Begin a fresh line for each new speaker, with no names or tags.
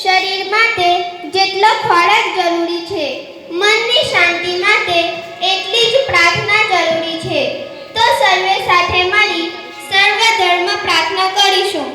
શરીર માટે જેટલો ખોરાક જરૂરી છે, મનની શાંતિ માટે એટલી જ પ્રાર્થના જરૂરી છે. તો સર્વે સાથે મળી સર્વ ધર્મ પ્રાર્થના કરીશું.